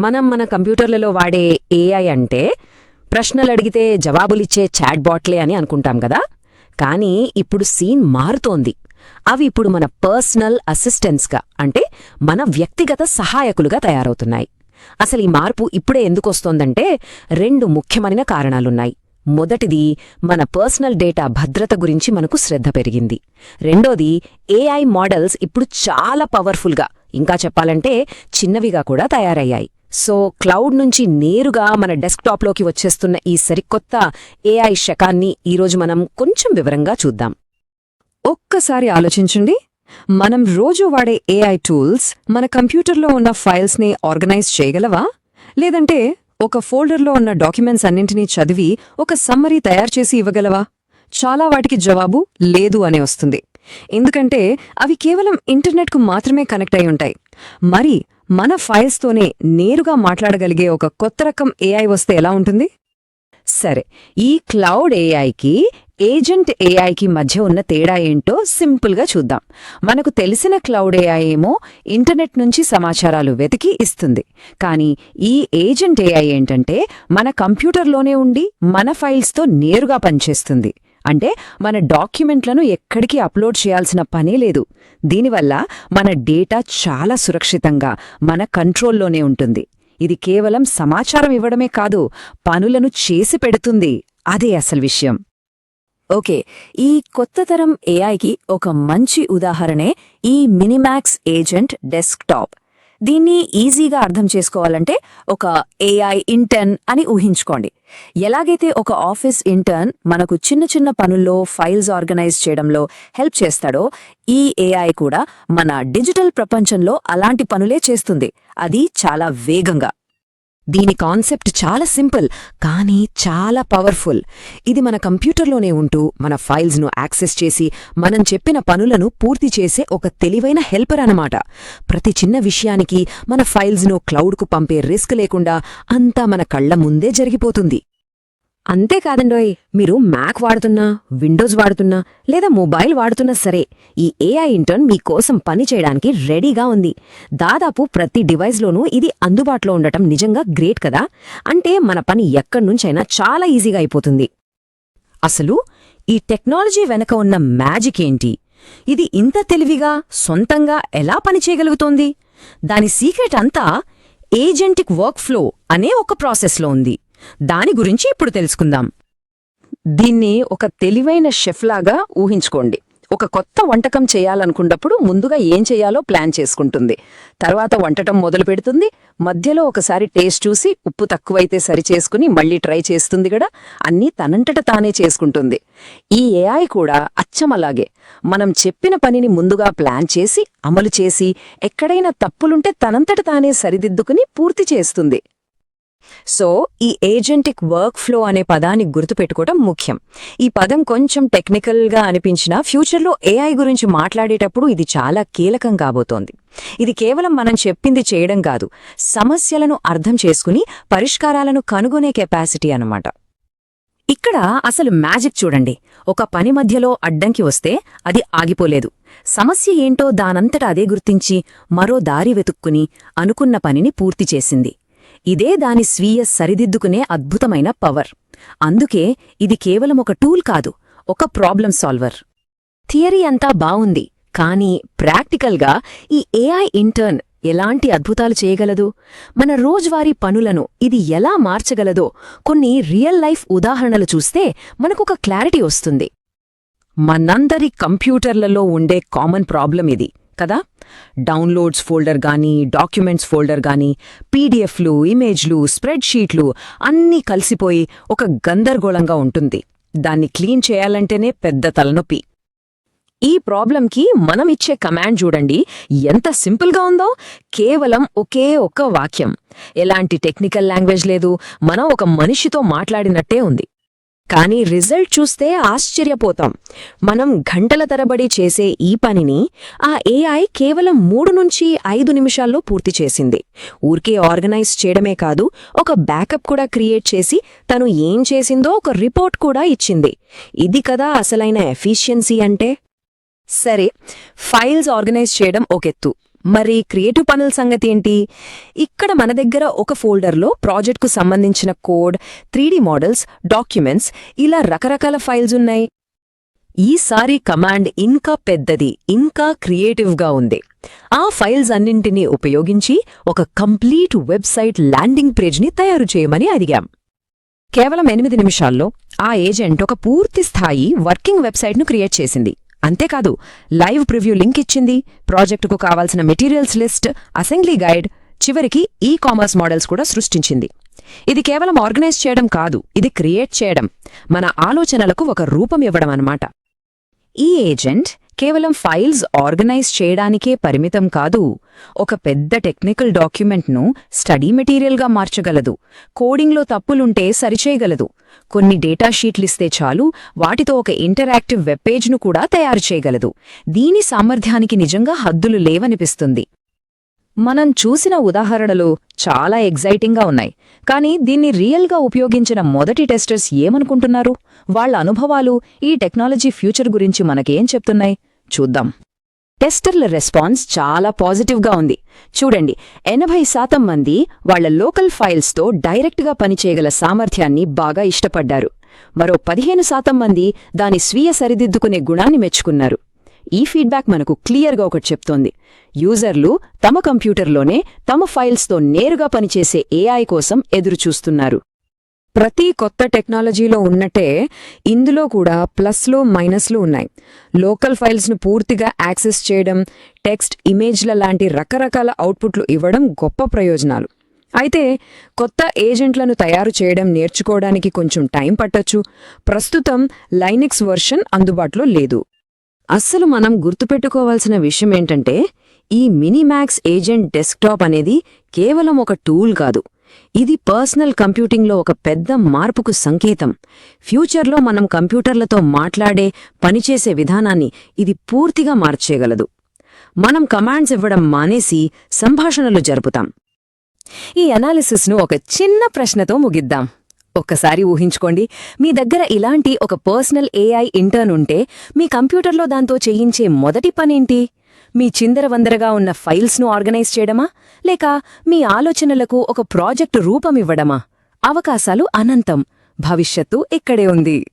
మనం మన కంప్యూటర్లలో వాడే ఏఐ అంటే ప్రశ్నలు అడిగితే జవాబులిచ్చే చాట్ బాట్లే అని అనుకుంటాం కదా. కానీ ఇప్పుడు సీన్ మారుతోంది. అవి ఇప్పుడు మన పర్సనల్ అసిస్టెంట్స్గా అంటే మన వ్యక్తిగత సహాయకులుగా తయారవుతున్నాయి. అసలు ఈ మార్పు ఇప్పుడే ఎందుకొస్తోందంటే రెండు ముఖ్యమైన కారణాలున్నాయి. మొదటిది మన పర్సనల్ డేటా భద్రత గురించి మనకు శ్రద్ధ పెరిగింది. రెండోది ఏఐ మోడల్స్ ఇప్పుడు చాలా పవర్ఫుల్గా ఇంకా చెప్పాలంటే చిన్నవిగా కూడా తయారయ్యాయి. సో క్లౌడ్ నుంచి నేరుగా మన డెస్క్టాప్లోకి వచ్చేస్తున్న ఈ సరికొత్త ఏఐ శకాన్ని ఈరోజు మనం కొంచెం వివరంగా చూద్దాం. ఒక్కసారి ఆలోచించండి. మనం రోజు వాడే ఏఐ టూల్స్ మన కంప్యూటర్లో ఉన్న ఫైల్స్ని ఆర్గనైజ్ చేయగలవా? లేదంటే ఒక ఫోల్డర్లో ఉన్న డాక్యుమెంట్స్ అన్నింటినీ చదివి ఒక సమ్మరీ తయారు చేసి ఇవ్వగలవా? చాలా వాటికి జవాబు లేదు అనే వస్తుంది. ఎందుకంటే అవి కేవలం ఇంటర్నెట్కు మాత్రమే కనెక్ట్ అయి ఉంటాయి. మరి మన ఫైల్స్తోనే నేరుగా మాట్లాడగలిగే ఒక కొత్త రకం ఏఐ వస్తే ఎలా ఉంటుంది? సరే ఈ క్లౌడ్ ఏఐకి ఏజెంట్ ఏఐకి మధ్య ఉన్న తేడా ఏంటో సింపుల్గా చూద్దాం. మనకు తెలిసిన క్లౌడ్ ఏఐ ఏమో ఇంటర్నెట్ నుంచి సమాచారాలు వెతికి ఇస్తుంది. కానీ ఈ ఏజెంట్ ఏఐ ఏంటంటే మన కంప్యూటర్లోనే ఉండి మన ఫైల్స్తో నేరుగా పనిచేస్తుంది. అంటే మన డాక్యుమెంట్లను ఎక్కడికి అప్లోడ్ చేయాల్సిన పనే లేదు. దీనివల్ల మన డేటా చాలా సురక్షితంగా మన కంట్రోల్లోనే ఉంటుంది. ఇది కేవలం సమాచారం ఇవ్వడమే కాదు పనులను చేసి పెడుతుంది. అదే అసలు విషయం. ఓకే ఈ కొత్త తరం ఏఐకి ఒక మంచి ఉదాహరణే ఈ మినిమాక్స్ ఏజెంట్ డెస్క్టాప్. దీన్ని ఈజీగా అర్థం చేసుకోవాలంటే ఒక ఏఐ ఇంటర్న్ అని ఊహించుకోండి. ఎలాగైతే ఒక ఆఫీస్ ఇంటర్న్ మనకు చిన్న చిన్న పనుల్లో ఫైల్స్ ఆర్గనైజ్ చేయడంలో హెల్ప్ చేస్తాడో ఈ ఏఐ కూడా మన డిజిటల్ ప్రపంచంలో అలాంటి పనులే చేస్తుంది. అది చాలా వేగంగా. దీని కాన్సెప్ట్ చాలా సింపుల్ కానీ చాలా పవర్ఫుల్. ఇది మన కంప్యూటర్లోనే ఉంటూ మన ఫైల్స్ను యాక్సెస్ చేసి మనం చెప్పిన పనులను పూర్తి చేసే ఒక తెలివైన హెల్పర్ అన్నమాట. ప్రతి చిన్న విషయానికి మన ఫైల్స్ను క్లౌడ్కు పంపే రిస్క్ లేకుండా అంతా మన కళ్ళ ముందే జరిగిపోతుంది. అంతేకాదండోయ్ మీరు మ్యాక్ వాడుతున్నా విండోస్ వాడుతున్నా లేదా మొబైల్ వాడుతున్నా సరే ఈ ఏఐ ఇంటర్న్ మీకోసం పని చేయడానికి రెడీగా ఉంది. దాదాపు ప్రతి డివైస్లోనూ ఇది అందుబాటులో ఉండటం నిజంగా గ్రేట్ కదా? అంటే మన పని ఎక్కడ్నుంచైనా చాలా ఈజీగా అయిపోతుంది. అసలు ఈ టెక్నాలజీ వెనక ఉన్న మ్యాజిక్ ఏంటి? ఇది ఇంత తెలివిగా సొంతంగా ఎలా పనిచేయగలుగుతోంది దాని సీక్రెట్ అంతా ఏజెంటిక్ వర్క్ ఫ్లో అనే ఒక ప్రాసెస్లో ఉంది. దాని గురించి ఇప్పుడు తెలుసుకుందాం. దీన్ని ఒక తెలివైన షెఫ్లాగా ఊహించుకోండి. ఒక కొత్త వంటకం చేయాలనుకున్నప్పుడు ముందుగా ఏం చేయాలో ప్లాన్ చేసుకుంటుంది. తర్వాత వంటటం మొదలు పెడుతుంది. మధ్యలో ఒకసారి టేస్ట్ చూసి ఉప్పు తక్కువైతే సరి చేసుకుని మళ్ళీ ట్రై చేస్తుంది కూడా అన్నీ తనంతట తానే చేసుకుంటుంది. ఈ ఏఐ కూడా అచ్చం అలాగే మనం చెప్పిన పనిని ముందుగా ప్లాన్ చేసి అమలు చేసి ఎక్కడైనా తప్పులుంటే తనంతట తానే సరిదిద్దుకుని పూర్తి చేస్తుంది. సో ఈ ఏజెంటిక్ వర్క్ ఫ్లో అనే పదాన్ని గుర్తుపెట్టుకోవటం ముఖ్యం. ఈ పదం కొంచెం టెక్నికల్గా అనిపించినా ఫ్యూచర్లో ఏఐ గురించి మాట్లాడేటప్పుడు ఇది చాలా కీలకం కాబోతోంది. ఇది కేవలం మనం చెప్పింది చేయడం కాదు సమస్యలను అర్థం చేసుకుని పరిష్కారాలను కనుగొనే కెపాసిటీ అన్నమాట. ఇక్కడ అసలు మ్యాజిక్ చూడండి. ఒక పని మధ్యలో అడ్డంకి వస్తే అది ఆగిపోలేదు. సమస్య ఏంటో దానంతట అదే గుర్తించి మరో దారి వెతుక్కుని అనుకున్న పనిని పూర్తి చేసింది. ఇదే దాని స్వీయ సరిదిద్దుకునే అద్భుతమైన పవర్ అందుకే ఇది కేవలం ఒక టూల్ కాదు ఒక ప్రాబ్లం సాల్వర్ థియరీ అంతా బావుంది కానీ ప్రాక్టికల్గా ఈ ఏఐ ఇంటర్న్ ఎలాంటి అద్భుతాలు చేయగలదు? మన రోజువారీ పనులను ఇది ఎలా మార్చగలదో కొన్ని రియల్ లైఫ్ ఉదాహరణలు చూస్తే మనకొక క్లారిటీ వస్తుంది. మనందరి కంప్యూటర్లలో ఉండే కామన్ ప్రాబ్లం ఇది. కదా? డౌన్లోడ్స్ ఫోల్డర్ గానీ డాక్యుమెంట్స్ ఫోల్డర్ గానీ పీడిఎఫ్లు ఇమేజ్లు స్ప్రెడ్షీట్లు అన్నీ కలిసిపోయి ఒక గందరగోళంగా ఉంటుంది. దాన్ని క్లీన్ చేయాలంటేనే పెద్ద తలనొప్పి. ఈ ప్రాబ్లంకి మనం ఇచ్చే కమాండ్ చూడండి. ఎంత సింపుల్గా ఉందో? కేవలం ఒకే ఒక్క వాక్యం. ఎలాంటి టెక్నికల్ లాంగ్వేజ్ లేదు. మనం ఒక మనిషితో మాట్లాడినట్టే ఉంది. కానీ రిజల్ట్ చూస్తే ఆశ్చర్యపోతాం. మనం గంటల తరబడి చేసే ఈ పనిని ఆ ఏఐ కేవలం మూడు నుంచి ఐదు నిమిషాల్లో పూర్తి చేసింది. ఊరికే ఆర్గనైజ్ చేయడమే కాదు ఒక బ్యాకప్ కూడా క్రియేట్ చేసి తను ఏం చేసిందో ఒక రిపోర్ట్ కూడా ఇచ్చింది. ఇది కదా అసలైన ఎఫిషియన్సీ అంటే? సరే ఫైల్స్ ఆర్గనైజ్ చేయడం ఒకెత్తు మరి క్రియేటివ్ పనుల సంగతి ఏంటి? ఇక్కడ మన దగ్గర ఒక ఫోల్డర్లో ప్రాజెక్ట్కు సంబంధించిన కోడ్ త్రీడీ మోడల్స్ డాక్యుమెంట్స్ ఇలా రకరకాల ఫైల్స్ ఉన్నాయి. ఈసారి కమాండ్ ఇంకా పెద్దది ఇంకా క్రియేటివ్గా ఉంది. ఆ ఫైల్స్ అన్నింటినీ ఉపయోగించి ఒక కంప్లీట్ వెబ్సైట్ ల్యాండింగ్ పేజ్ని తయారు చేయమని అడిగాం. కేవలం ఎనిమిది నిమిషాల్లో ఆ ఏజెంట్ ఒక పూర్తి స్థాయి వర్కింగ్ వెబ్సైట్ను క్రియేట్ చేసింది. అంతేకాదు లైవ్ ప్రివ్యూ లింక్ ఇచ్చింది ప్రాజెక్టుకు కావాల్సిన మెటీరియల్స్ లిస్ట్ అసెంబ్లీ గైడ్ చివరికి ఈ కామర్స్ మోడల్స్ కూడా సృష్టించింది. ఇది కేవలం ఆర్గనైజ్ చేయడం కాదు ఇది క్రియేట్ చేయడం మన ఆలోచనలకు ఒక రూపం ఇవ్వడం అన్నమాట. ఈ ఏజెంట్ కేవలం ఫైల్స్ ఆర్గనైజ్ చేయడానికే పరిమితం కాదు ఒక పెద్ద టెక్నికల్ డాక్యుమెంట్ను స్టడీ మెటీరియల్గా మార్చగలదు కోడింగ్లో తప్పులుంటే సరిచేయగలదు. కొన్ని డేటా షీట్లిస్తే చాలు వాటితో ఒక ఇంటరాక్టివ్ వెబ్ పేజ్ను కూడా తయారు చేయగలదు. దీని సామర్థ్యానికి నిజంగా హద్దులు లేవనిపిస్తుంది. మనం చూసిన ఉదాహరణలు చాలా ఎగ్జైటింగ్గా ఉన్నాయి. కానీ దీన్ని రియల్గా ఉపయోగించిన మొదటి టెస్టర్స్ ఏమనుకుంటున్నారు? వాళ్ళ అనుభవాలు ఈ టెక్నాలజీ ఫ్యూచర్ గురించి మనకేం చెప్తున్నాయి? చూద్దాం. టెస్టర్ల రెస్పాన్స్ చాలా పాజిటివ్గా ఉంది. చూడండి ఎనభై శాతం మంది వాళ్ళ లోకల్ ఫైల్స్తో డైరెక్ట్గా పనిచేయగల సామర్థ్యాన్ని బాగా ఇష్టపడ్డారు. మరో పదిహేను శాతం మంది దాని స్వీయ సరిదిద్దుకునే గుణాన్ని మెచ్చుకున్నారు. ఈ ఫీడ్బ్యాక్ మనకు క్లియర్గా ఒకటి చెప్తోంది. యూజర్లు తమ కంప్యూటర్లోనే తమ ఫైల్స్తో నేరుగా పనిచేసే ఏఐ కోసం ఎదురుచూస్తున్నారు. ప్రతి కొత్త టెక్నాలజీలో ఉన్నట్టే ఇందులో కూడా ప్లస్లు మైనస్లు ఉన్నాయి. లోకల్ ఫైల్స్ను పూర్తిగా యాక్సెస్ చేయడం టెక్స్ట్ ఇమేజ్ల లాంటి రకరకాల అవుట్పుట్లు ఇవ్వడం గొప్ప ప్రయోజనాలు. అయితే కొత్త ఏజెంట్లను తయారు చేయడం నేర్చుకోవడానికి కొంచెం టైం పట్టొచ్చు. ప్రస్తుతం లైనిక్స్ వర్షన్ అందుబాటులో లేదు. అస్సలు మనం గుర్తుపెట్టుకోవాల్సిన విషయం ఏంటంటే ఈ మినిమాక్స్ ఏజెంట్ డెస్క్టాప్ అనేది కేవలం ఒక టూల్ కాదు. ఇది పర్సనల్ కంప్యూటింగ్లో ఒక పెద్ద మార్పుకు సంకేతం. ఫ్యూచర్లో మనం కంప్యూటర్లతో మాట్లాడే పనిచేసే విధానాన్ని ఇది పూర్తిగా మార్చేయగలదు. మనం కమాండ్స్ ఇవ్వడం మానేసి సంభాషణలు జరుపుతాం. ఈ అనాలిసిస్ను ఒక చిన్న ప్రశ్నతో ముగిద్దాం. ఒక్కసారి ఊహించుకోండి మీ దగ్గర ఇలాంటి ఒక పర్సనల్ ఏఐ ఇంటర్న్ ఉంటే మీ కంప్యూటర్లో దాంతో చేయించే మొదటి పనేంటి? మీ చిందరవందరగా ఉన్న ఫైల్స్ను ఆర్గనైజ్ చేయడమా? లేక మీ ఆలోచనలకు ఒక ప్రాజెక్టు రూపమివ్వడమా అవకాశాలు అనంతం. భవిష్యత్తు ఇక్కడే ఉంది.